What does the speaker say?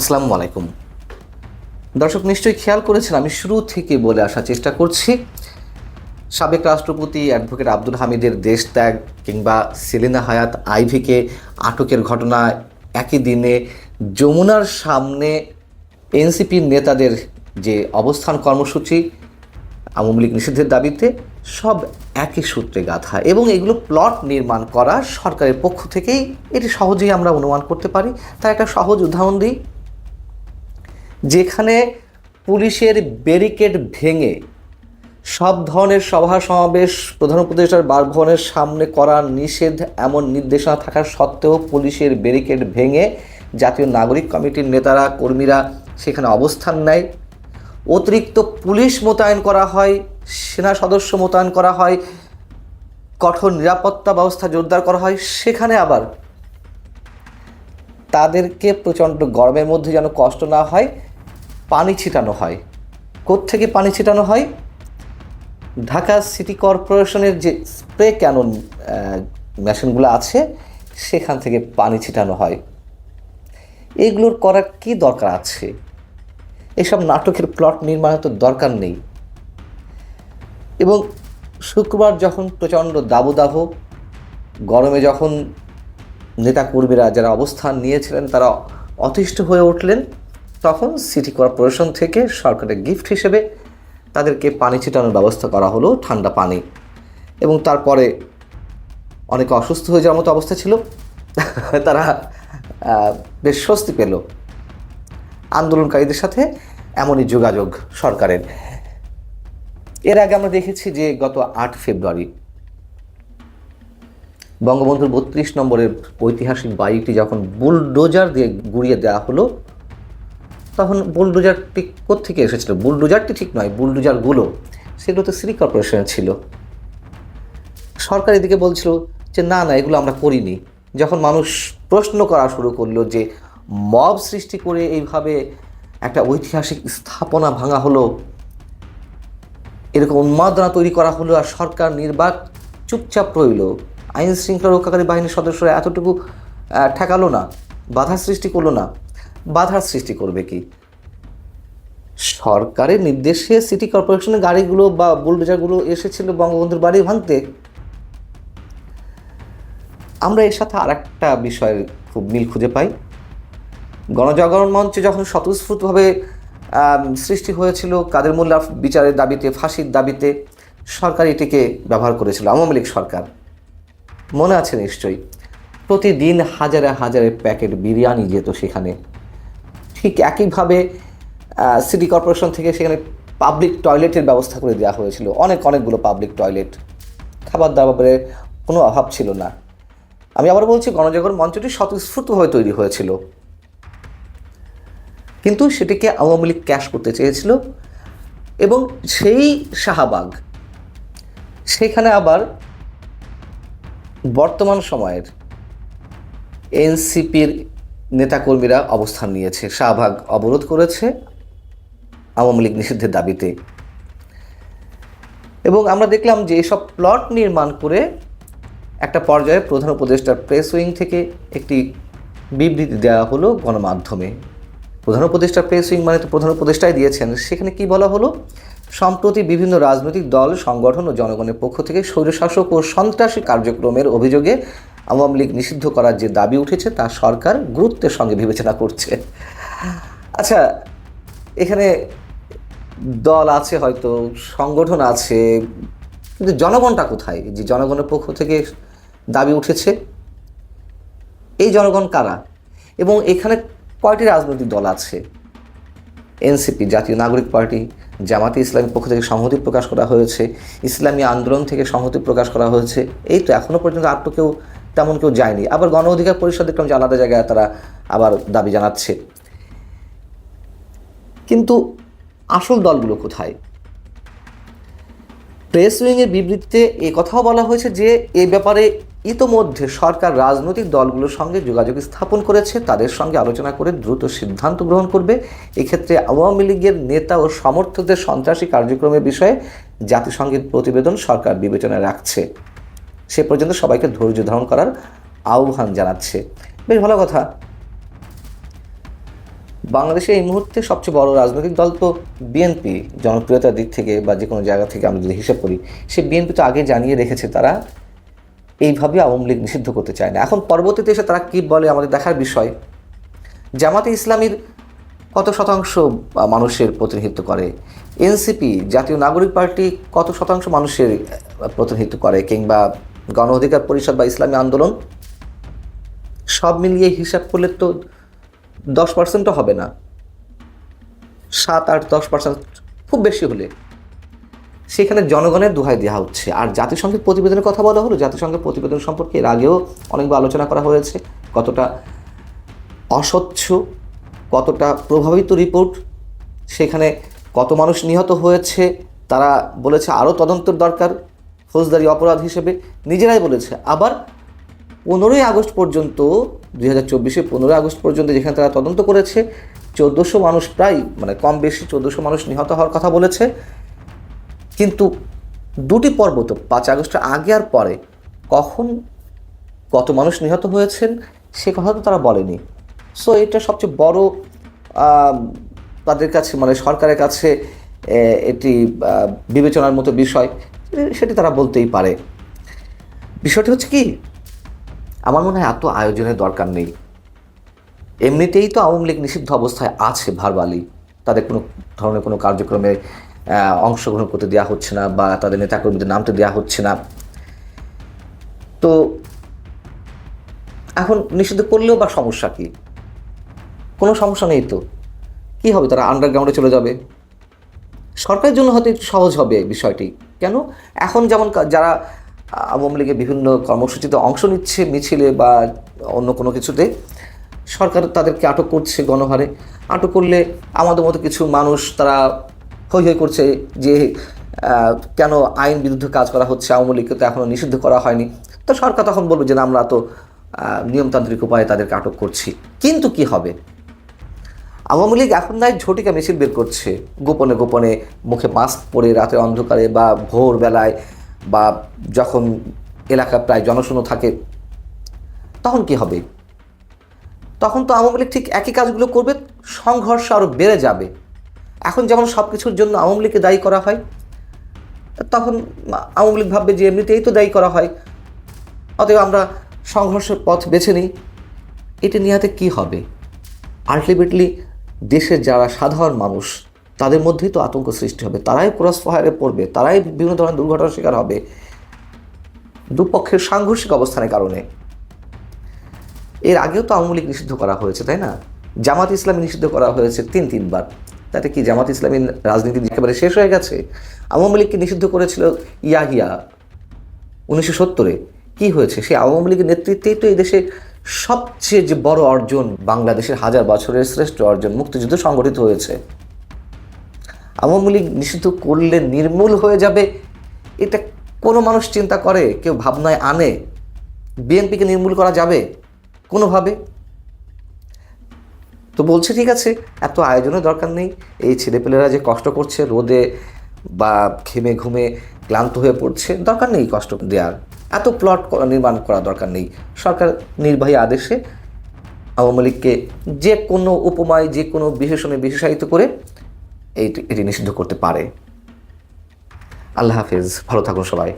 আসসালামু আলাইকুম। দর্শক, নিশ্চয়ই খেয়াল করেছেন, আমি শুরু থেকে বলে আসার চেষ্টা করছি। সাবেক রাষ্ট্রপতি অ্যাডভোকেট আব্দুল হামিদের দেশ ত্যাগ কিংবা সেলিনা হায়াত আইভিকে আটকের ঘটনা একই দিনে যমুনার সামনে এনসিপির নেতাদের যে অবস্থান কর্মসূচি, আওয়ামী লীগ নিষিদ্ধের দাবিতে সব একই সূত্রে গাথা এবং এগুলো প্লট নির্মাণ করা সরকারের পক্ষ থেকেই এটি সহজেই আমরা অনুমান করতে পারি। তার একটা সহজ উদাহরণ দিই। যেখানে পুলিশের ব্যারিকেড ভেঙে সব ধরনের সভা সমাবেশ, প্রধান উপদেষ্টার বাসভবনের সামনে করা নিষেধ, এমন নির্দেশনা থাকা সত্ত্বেও পুলিশের ব্যারিকেড ভেঙে জাতীয় নাগরিক কমিটির নেতারা, কর্মীরা সেখানে অবস্থান নেয়। অতিরিক্ত পুলিশ মোতায়েন করা হয়, সেনা সদস্য মোতায়েন করা হয়, কঠোর নিরাপত্তা ব্যবস্থা জোরদার করা হয়। সেখানে আবার তাদেরকে প্রচণ্ড গরমের মধ্যে যেন কষ্ট না হয় পানি ছিটানো হয়। থেকে পানি ছিটানো হয়? ঢাকা সিটি কর্পোরেশনের যে স্প্রে ক্যানন মেশিনগুলো আছে, সেখান থেকে পানি ছিটানো হয়। এগুলোর করার কি দরকার আছে? এসব নাটকের প্লট নির্মাণের তো দরকার নেই। এবং শুক্রবার যখন প্রচণ্ড দাবদাহ, গরমে যখন নেতাকর্মীরা যারা অবস্থান নিয়েছিলেন, তারা অতিষ্ঠ হয়ে উঠলেন তখন সিটি কর্পোরেশন থেকে সরকারের গিফট হিসেবে তাদেরকে পানি ছিটানোর ব্যবস্থা করা হলো ঠান্ডা পানি। এবং তারপরে অনেকে অসুস্থ হয়ে যাওয়ার মতো অবস্থা ছিল। তারা বেশ স্বস্তি পেল। আন্দোলনকারীদের সাথে এমনই যোগাযোগ সরকারের। এর আগে আমরা দেখেছি যে গত আট ফেব্রুয়ারি বঙ্গবন্ধুর বত্রিশ নম্বরের ঐতিহাসিক বাড়িটি যখন বুলডোজার দিয়ে গুড়িয়ে দেওয়া হলো তখন বুলডোজারটি কোথেকে এসেছিল? বুলডোজারটি ঠিক নয় বুলডোজারগুলো সেগুলো তো সিটি কর্পোরেশনের ছিল। সরকার এদিকে বলছিল যে, না না, এগুলো আমরা করিনি। যখন মানুষ প্রশ্ন করা শুরু করল যে, মব সৃষ্টি করে এইভাবে একটা ঐতিহাসিক স্থাপনা ভাঙা হলো, এরকম উন্মাদনা তৈরি করা হলো আর সরকার নির্বাক চুপচাপ রইল, আইন শৃঙ্খলা রক্ষাকারী বাহিনীর সদস্যরা এতটুকু ঠেকালো না, বাধা সৃষ্টি করল না। বাধার সৃষ্টি করবে কি? সরকারের নির্দেশে সিটি কর্পোরেশনের গাড়িগুলো বা বুলডোজারগুলো এসেছিল বঙ্গবন্ধুর বাড়ি ভাঙতে। আমরা এর সাথে আর একটা বিষয়ের খুব মিল খুঁজে পাই। গণজাগরণ মঞ্চে যখন স্বতঃস্ফূর্তভাবে সৃষ্টি হয়েছিল কাদের মোল্লা বিচারের দাবিতে, ফাঁসির দাবিতে, সরকার এটিকে ব্যবহার করেছিল, আওয়ামী লীগ সরকার। মনে আছে নিশ্চয়ই, প্রতিদিন হাজারে হাজারে প্যাকেট বিরিয়ানি যেত সেখানে। ঠিক একইভাবে সিটি কর্পোরেশন থেকে সেখানে পাবলিক টয়লেটের ব্যবস্থা করে দেওয়া হয়েছিল। অনেক, অনেকগুলো পাবলিক টয়লেট খাবার দাবারের কোনো অভাব ছিল না। আমি আবার বলছি, গণজাগরণ মঞ্চটি স্বতঃস্ফূর্তভাবে তৈরি হয়েছিল। কিন্তু সেটিকে আওয়ামী লীগ ক্যাশ করতে চেয়েছিল এবং সেই শাহবাগ, সেখানে আবার বর্তমান সময়ের এনসিপির নেতাকর্মীরা অবস্থান নিয়েছে। শাহবাগ অবরোধ করেছে আওয়ামী লীগ নিষিদ্ধের দাবিতে। এবং আমরা দেখলাম যে এসব প্লট নির্মাণ করে একটা পর্যায়ে প্রধান উপদেষ্টার প্রেস উইং থেকে একটি বিবৃতি দেওয়া হলো গণমাধ্যমে। প্রধান উপদেষ্টা প্রেস উইং মানে তো প্রধান উপদেষ্টাই দিয়েছেন। সেখানে কি বলা হলো? সম্প্রতি বিভিন্ন রাজনৈতিক দল, সংগঠন ও জনগণের পক্ষ থেকে স্বৈরশাসক ও সন্ত্রাসী কার্যক্রমের অভিযোগে আওয়ামী লীগ নিষিদ্ধ করার যে দাবি উঠেছে, তা সরকার গুরুত্বের সঙ্গে বিবেচনা করছে। আচ্ছা এখানে দল আছে হয়তো, সংগঠন আছে, কিন্তু জনগণটা কোথায়? যে জনগণের পক্ষ থেকে দাবি উঠেছে, এই জনগণ কারা? এবং এখানে কয়টি রাজনৈতিক দল আছে? এনসিপি জাতীয় নাগরিক পার্টি, জামাতে ইসলামের পক্ষ থেকে সংহতি প্রকাশ করা হয়েছে, ইসলামী আন্দোলন থেকে সংহতি প্রকাশ করা হয়েছে, এই তো এখনও পর্যন্ত আর তো কেউ তেমন কেউ যায়নি। আবার গণ অধিকার পরিষদ দেখলাম যে আলাদা জায়গায় তারা আবার দাবি জানাচ্ছে। কিন্তু আসল দলগুলো কোথায়? প্রেস উইংয়ের বিবৃতিতে এ কথাও বলা হয়েছে যে, এ ব্যাপারে ইতোমধ্যে সরকার রাজনৈতিক দলগুলোর সঙ্গে যোগাযোগ স্থাপন করেছে, তাদের সঙ্গে আলোচনা করে দ্রুত সিদ্ধান্ত গ্রহণ করবে। এক্ষেত্রে আওয়ামী লীগের নেতা ও সমর্থকদের সন্ত্রাসী কার্যক্রমের বিষয়ে জাতিসংঘের প্রতিবেদন সরকার বিবেচনায় রাখছে। সে পর্যন্ত সবাইকে ধৈর্য ধারণ করার আহ্বান জানাচ্ছে। বেশ ভালো কথা। বাংলাদেশে এই মুহূর্তে সবচেয়ে বড় রাজনৈতিক দল তো বিএনপি। জনপ্রিয়তার দিক থেকে বা যে কোনো জায়গা থেকে আমরা যদি হিসাব করি, সে বিএনপি তো আগে জানিয়ে রেখেছে তারা এইভাবে আওয়ামী লীগ নিষিদ্ধ করতে চায় না। এখন পরবর্তীতে এসে তারা কী বলে আমাদের দেখার বিষয়? জামাতে ইসলামীর কত শতাংশ মানুষের প্রতিনিধিত্ব করে? এনসিপি, জাতীয় নাগরিক পার্টি কত শতাংশ মানুষের প্রতিনিধিত্ব করে কিংবা গণ অধিকার পরিষদ বা ইসলামী আন্দোলন, সব মিলিয়ে হিসাব করলে তো দশ পার্সেন্টও হবে না। সাত, আট, দশ পার্সেন্ট খুব বেশি হলে সেখানে জনগণের দোহাই দেওয়া হচ্ছে। আর জাতিসংঘের প্রতিবেদনের কথা বলা হলো, জাতিসংঘের প্রতিবেদন সম্পর্কে এর আগেও অনেকবার আলোচনা করা হয়েছে, কতটা অস্বচ্ছ, কতটা প্রভাবিত রিপোর্ট, সেখানে কত মানুষ নিহত হয়েছে, তারা বলেছে আরও তদন্তের দরকার। ফৌজদারি অপরাধ হিসেবে নিজেরাই বলেছে। আবার পনেরোই আগস্ট পর্যন্ত, দুই হাজার চব্বিশে পনেরোই আগস্ট পর্যন্ত যেখানে তারা তদন্ত করেছে, চোদ্দোশো মানুষ প্রায় মানে কম বেশি চোদ্দোশো মানুষ নিহত হওয়ার কথা বলেছে। কিন্তু দুটি পর্ব তো, পাঁচ আগস্টের আগে আর পরে, কখন কত মানুষ নিহত হয়েছেন, সে কথা তো তারা বলেনি। সো এটা সবচেয়ে বড় তাদের কাছে মানে সরকারের কাছে এটি বিবেচনার মতো বিষয়। সেটি তারা বলতেই পারে। বিষয়টি হচ্ছে কি, আমার মনে হয় এত আয়োজনের দরকার নেই। এমনিতেই তো আওয়ামী লীগ নিষিদ্ধ অবস্থায় আছে ভারবালি। তাদের কোনো ধরনের কোনো কার্যক্রমে অংশগ্রহণ করতে দেওয়া হচ্ছে না বা তাদের নেতাকর্মীদের নামতে দেওয়া হচ্ছে না। তো এখন নিষিদ্ধ করলেও বা সমস্যা কি? কোনো সমস্যা নেই তো। কী হবে, তারা আন্ডারগ্রাউন্ডে চলে যাবে? সরকারের জন্য হয়তো একটু সহজ হবে বিষয়টি। কেন? এখন যেমন যারা আওয়ামী লীগের বিভিন্ন কর্মসূচিতে অংশ নিচ্ছে, মিছিলে বা অন্য কোনো কিছুতে, সরকার তাদেরকে আটক করছে গণহারে। আটক করলে আমাদের মতো কিছু মানুষ তারা হৈ হৈ করছে যে কেন আইন বিরুদ্ধে কাজ করা হচ্ছে, আওয়ামী লীগকে তো এখনও নিষিদ্ধ করা হয়নি। তো সরকার তখন বলবে যে আমরা তো নিয়মতান্ত্রিক উপায়ে তাদেরকে আটক করছি। কিন্তু কি হবে? আওয়ামী লীগ এখন নাই ঝটিকা মিছিল বের করছে। গোপনে গোপনে মুখে মাস্ক পরে রাতের অন্ধকারে বা ভোরবেলায় বা যখন এলাকা প্রায় জনশূন্য থাকে, তখন কি হবে? তখন তো আওয়ামী লীগ ঠিক একই কাজগুলো করবে, সংঘর্ষ আরও বেড়ে যাবে। এখন যেমন সব কিছুর জন্য আওয়ামী লীগকে দায়ী করা হয়, তখন আওয়ামী লীগ ভাববে যে এমনিতেই তো দায়ী করা হয়। অতএব আমরা সংঘর্ষের পথ বেছে নিই। এটা নিয়ে কী হবে? আলটিমেটলি দেশের যারা সাধারণ মানুষ, তাদের মধ্যেই তো আতঙ্ক সৃষ্টি হবে। তারাই ক্রস ফায়ারে পড়বে, তারাই বিভিন্ন ধরনের দুর্ঘটনার শিকার হবে দুপক্ষের সাংঘর্ষিক অবস্থানের কারণে। এর আগেও তো আওয়ামী লীগ নিষিদ্ধ করা হয়েছে, তাই না? জামাত ইসলামী নিষিদ্ধ করা হয়েছে তিন, তিনবার। তাতে কি জামাত ইসলামী রাজনীতি একেবারে শেষ হয়ে গেছে? আওয়ামী লীগকে নিষিদ্ধ করেছিল ইয়াহিয়া উনিশশো সত্তরে। কী হয়েছে? সেই আওয়ামী লীগের নেতৃত্বেই তো এই দেশে সবচেয়ে যে বড় অর্জন বাংলাদেশের হাজার বছরের শ্রেষ্ঠ অর্জন মুক্তিযুদ্ধ সংগঠিত হয়েছে। আওয়ামী লীগ নিষিদ্ধ করলে নির্মূল হয়ে যাবে, এটা কোনো মানুষ চিন্তা করে, কেউ ভাবনায় আনে। বিএনপিকে নির্মূল করা যাবে কোনোভাবে? তো বলছে, ঠিক আছে, এত আয়োজনের দরকার নেই। এই ছেলেপেলেরা যে কষ্ট করছে, রোদে বা ঘেমে ঘুমে ক্লান্ত হয়ে পড়ছে, দরকার নেই কষ্ট দেওয়ার এত প্লট নির্মাণ করা দরকার নেই। সরকার নির্বাহী আদেশে আওয়ামী লীগকে যে কোনো উপমায়, যে কোনো বিশেষণে বিশেষায়িত করে এইটি এটি নিষিদ্ধ করতে পারে। আল্লাহ হাফিজ। ভালো থাকুন সবাই।